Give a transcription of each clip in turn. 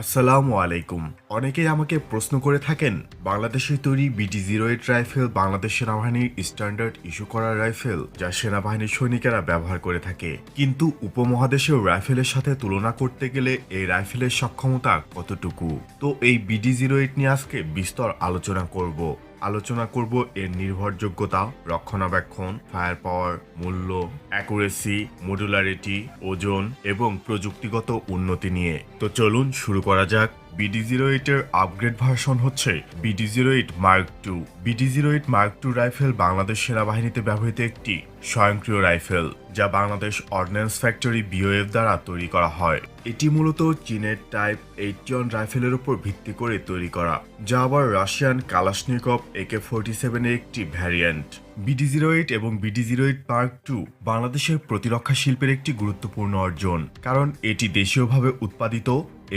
আসসালামু আলাইকুম। অনেকেই আমাকে প্রশ্ন করে থাকেন, বাংলাদেশে তৈরি বিটি জিরো এইট রাইফেল বাংলাদেশ সেনাবাহিনীর স্ট্যান্ডার্ড ইস্যু করা রাইফেল যা সেনাবাহিনীর সৈনিকেরা ব্যবহার করে থাকে। কিন্তু উপমহাদেশেও রাইফেলের সাথে তুলনা করতে গেলে এই রাইফেলের সক্ষমতা কতটুকু? তো এই বিডি জিরো এইট নিয়ে আজকে বিস্তর আলোচনা করব। আলোচনা করব এর নির্ভরযোগ্যতা, রক্ষণাবেক্ষণ ফায়ার পাওয়ার মূল্য অ্যাকুরেসি মডুলারিটি ওজন এবং প্রযুক্তিগত উন্নতি নিয়ে। তো চলুন শুরু করা যাক। বিডি জিরো এইটের আপগ্রেড ভার্সন হচ্ছে BD zero eight mark two BD zero eight mark two rifle Bangladesh সেনাবাহিনীতে ব্যবহৃত একটি স্বয়ংক্রিয় রাইফেল, যা বাংলাদেশ অর্ডিন্যান্স ফ্যাক্টরি বিওএফ দ্বারা তৈরি করা হয়। এটি মূলত চীনের টাইপ এইটিয়ন রাইফেলের উপর ভিত্তি করে তৈরি করা, যা আবার রাশিয়ান কালাশনিকভ একে ফোরটি সেভেনের একটি ভ্যারিয়েন্ট। বিডি জিরো এইট এবং BD zero eight mark two বাংলাদেশের প্রতিরক্ষা শিল্পের একটি গুরুত্বপূর্ণ অর্জন, কারণ এটি দেশীয়ভাবে উৎপাদিত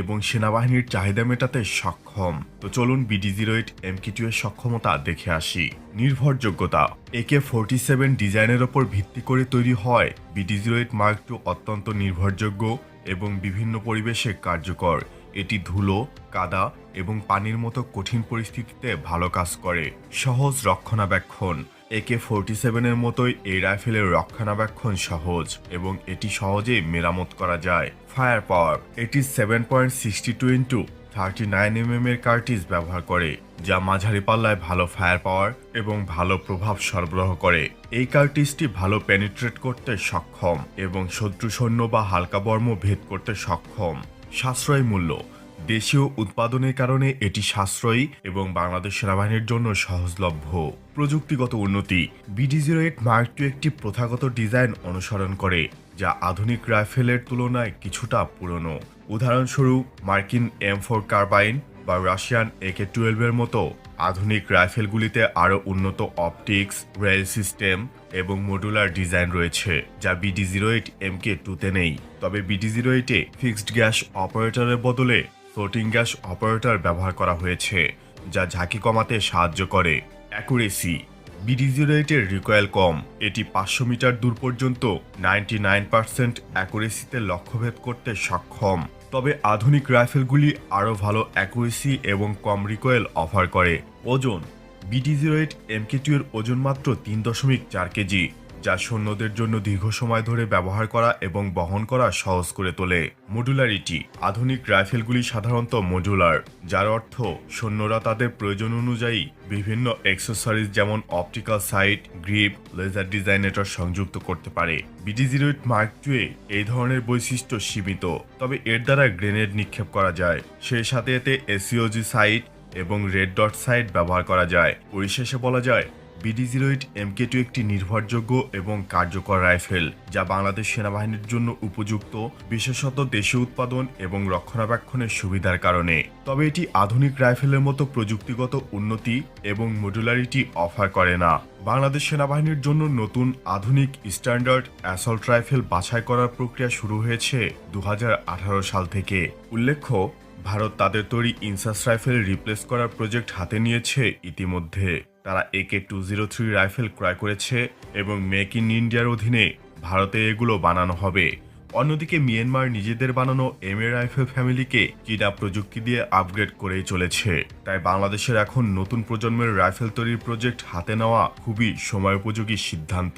এবং সেনাবাহিনীর চাহিদা মেটাতে সক্ষম। তো চলুন BD zero eight MK two এর সক্ষমতা দেখে আসি। নির্ভরযোগ্যতা, একে ফোরটি সেভেন ডিজাইনের ওপর ভিত্তি করে তৈরি হয়। BD zero eight mark two অত্যন্ত নির্ভরযোগ্য এবং বিভিন্ন পরিবেশে কার্যকর। এটি ধুলো, কাদা এবং পানির মতো কঠিন পরিস্থিতিতে ভালো কাজ করে। সহজ রক্ষণাবেক্ষণ। একে ফোরটি সেভেনের মতোই এই রাইফেলের রক্ষণাবেক্ষণ সহজ এবং এটি সহজেই মেরামত করা যায়। ফায়ার পাওয়ার এটি seven point sixty two into thirty nine M এর কার্টিজ ব্যবহার করে, যা মাঝারি পাল্লায় ভালো ফায়ার পাওয়ার এবং ভালো প্রভাব সরবরাহ করে। এই কার্টিজটি ভালো পেনিট্রেট করতে সক্ষম এবং শত্রু সৈন্য বা হালকা বর্ম ভেদ করতে সক্ষম। সাশ্রয় মূল্য। দেশীয় উৎপাদনের কারণে এটি সাশ্রয়ী এবং বাংলাদেশ সেনাবাহিনীর জন্য সহজলভ্য। প্রযুক্তিগত উন্নতি। BD zero eight mark two একটি প্রথাগত ডিজাইন অনুসরণ করে। যা আধুনিক রাইফেলের তুলনায় কিছুটা পুরনো। উদাহরণস্বরূপ মার্কিন এম ফোর কার্বাইন বা রাশিয়ান একে টুয়েলভের মতো আধুনিক রাইফেলগুলিতে আরও উন্নত অপটিক্স, রেল সিস্টেম এবং মডুলার ডিজাইন রয়েছে, যা BD zero eight M K টুতে নেই। তবে বিডি জিরো এইটে ফিক্সড গ্যাস অপারেটরের বদলে ফ্লোটিং গ্যাস অপারেটর ব্যবহার করা হয়েছে, যা ঝাঁকি কমাতে সাহায্য করে। অ্যাকুরেসি বিডি রিকয়েল কম। এটি পাঁচশো মিটার দূর পর্যন্ত নাইনটি নাইন পার্সেন্ট অ্যাকুরেসিতে লক্ষ্যভেদ করতে সক্ষম। তবে আধুনিক রাইফেলগুলি আরও ভালো অ্যাকুরেসি এবং কম রিকয়েল অফার করে। ওজন BD zero eight MK two এর ওজন মাত্র তিন দশমিক চার কেজি। যা সৈন্যদের জন্য দীর্ঘ সময় ধরে ব্যবহার করা এবং বহন করা সহজ করে তোলে। মডুলারিটি আধুনিক রাইফেলগুলি সাধারণত মডুলার যার অর্থ সৈন্যরা তাদের প্রয়োজন অনুযায়ী বিভিন্ন অ্যাক্সেসরিজ যেমন optical sight grip laser designator সংযুক্ত করতে পারে। বিডি জিরো এইট মার্ক টুয়ে এই ধরনের বৈশিষ্ট্য সীমিত, তবে এর দ্বারা গ্রেনেড নিক্ষেপ করা যায়। সেই সাথে এতে এসিওজি সাইট এবং রেড ডট সাইট ব্যবহার করা যায়। পরিশেষে বলা যায় BD zero eight MK two একটি নির্ভরযোগ্য এবং কার্যকর রাইফেল, যা বাংলাদেশ সেনাবাহিনীর জন্য উপযুক্ত, বিশেষত দেশে উৎপাদন এবং রক্ষণাবেক্ষণের সুবিধার কারণে। তবে এটি আধুনিক রাইফেলের মতো প্রযুক্তিগত উন্নতি এবং মডুলারিটি অফার করে না। বাংলাদেশ সেনাবাহিনীর জন্য নতুন আধুনিক স্ট্যান্ডার্ড অ্যাসল্ট রাইফেল বাছাই করার প্রক্রিয়া শুরু হয়েছে দু হাজার আঠারো সাল থেকে। উল্লেখ্য ভারত তাদের তৈরি ইনসাস রাইফেল রিপ্লেস করার প্রজেক্ট হাতে নিয়েছে ইতিমধ্যে। তারা একে টু জিরো থ্রি রাইফেল ক্রয় করেছে এবং মেক ইন ইন্ডিয়ার অধীনে ভারতে এগুলো বানানো হবে। অন্যদিকে মিয়ানমার নিজেদের বানানো এম এ রাইফেল ফ্যামিলিকে চীনা প্রযুক্তি দিয়ে আপগ্রেড করেই চলেছে। তাই বাংলাদেশের এখন নতুন প্রজন্মের রাইফেল তৈরির প্রজেক্ট হাতে নেওয়া খুবই সময়োপযোগী সিদ্ধান্ত।